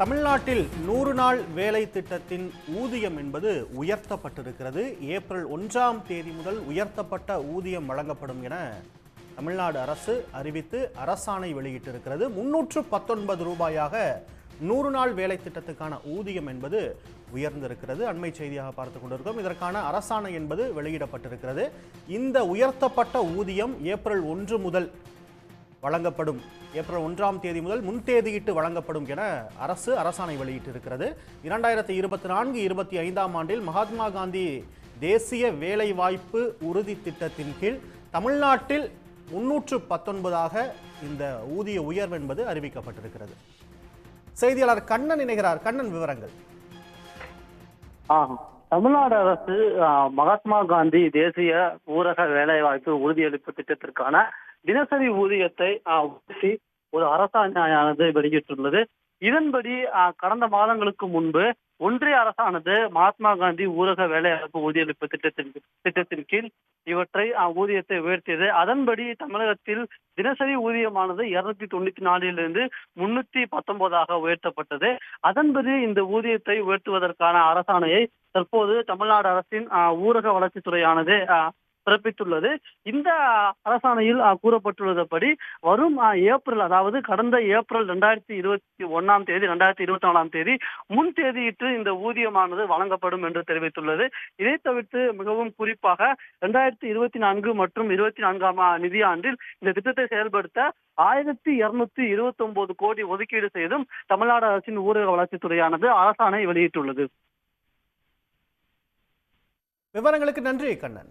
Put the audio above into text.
தமிழ்நாட்டில் நூறு நாள் வேலை திட்டத்தின் ஊதியம் என்பது உயர்த்தப்பட்டிருக்கிறது. ஏப்ரல் ஒன்றாம் தேதி முதல் உயர்த்தப்பட்ட ஊதியம் வழங்கப்படும் என தமிழ்நாடு அரசு அறிவித்து அரசாணை வெளியிட்டிருக்கிறது. முன்னூற்று பத்தொன்பது ரூபாயாக நூறு நாள் வேலை திட்டத்துக்கான ஊதியம் என்பது உயர்ந்திருக்கிறது. அண்மை செய்தியாக பார்த்து கொண்டிருக்கிறோம். இதற்கான அரசாணை என்பது வெளியிடப்பட்டிருக்கிறது. இந்த உயர்த்தப்பட்ட ஊதியம் ஏப்ரல் ஒன்று முதல் வழங்கப்படும். ஏப்ரல் ஒன்றாம் தேதி முதல் முன்தேதியிட்டு வழங்கப்படும் என அரசு அரசாணை வெளியிட்டிருக்கிறது. இரண்டாயிரத்தி இருபத்தி நான்கு இருபத்தி ஐந்தாம் ஆண்டில் மகாத்மா காந்தி தேசிய வேலைவாய்ப்பு உறுதி திட்டத்தின் கீழ் தமிழ்நாட்டில் முன்னூற்று பத்தொன்பதாக இந்த ஊதிய உயர்வு என்பது அறிவிக்கப்பட்டிருக்கிறது. செய்தியாளர் கண்ணன் இணைகிறார். கண்ணன் விவரங்கள். ஆஹ். தமிழ்நாடு அரசு மகாத்மா காந்தி தேசிய ஊரக வேலைவாய்ப்பு உறுதியளிப்பு திட்டத்திற்கான தினசரி ஊதியத்தை ஒரு அரசாணையானது வெளியிட்டுள்ளது. இதன்படி கடந்த மாதங்களுக்கு முன்பு ஒன்றிய அரசானது மகாத்மா காந்தி ஊரக வேலைவாய்ப்பு ஊதியளிப்பு திட்டத்தின் திட்டத்தின் கீழ் இவற்றை ஊதியத்தை உயர்த்தியது. அதன்படி தமிழகத்தில் தினசரி ஊதியமானது இருநூத்தி தொண்ணூத்தி நாலிலிருந்து முன்னூத்தி பத்தொன்பதாக உயர்த்தப்பட்டது. அதன்படி இந்த ஊதியத்தை உயர்த்துவதற்கான அரசாணையை தற்போது தமிழ்நாடு அரசின் ஊரக வளர்ச்சித்துறையானது பிறப்பித்துள்ளது. இந்த அரசாணையில் கூறப்பட்டுள்ளதுபடி வரும் ஏப்ரல் அதாவது கடந்த ஏப்ரல் ரெண்டாயிரத்தி இருபத்தி ஒன்னாம் தேதி ரெண்டாயிரத்தி இருபத்தி நாலாம் தேதி முன் தேதியிட்டு இந்த ஊதியமானது வழங்கப்படும் என்று தெரிவித்துள்ளது. இதை தவிர்த்து மிகவும் குறிப்பாக ரெண்டாயிரத்தி இருபத்தி நான்கு மற்றும் இருபத்தி நான்காம் நிதியாண்டில் இந்த திட்டத்தை செயல்படுத்த ஆயிரத்தி இருநூத்தி இருபத்தி ஒன்பது கோடி ஒதுக்கீடு செய்தும் தமிழ்நாடு அரசின் ஊரக வளர்ச்சித்துறையானது அரசாணை வெளியிட்டுள்ளது. விவரங்களுக்கு நன்றி கண்ணன்.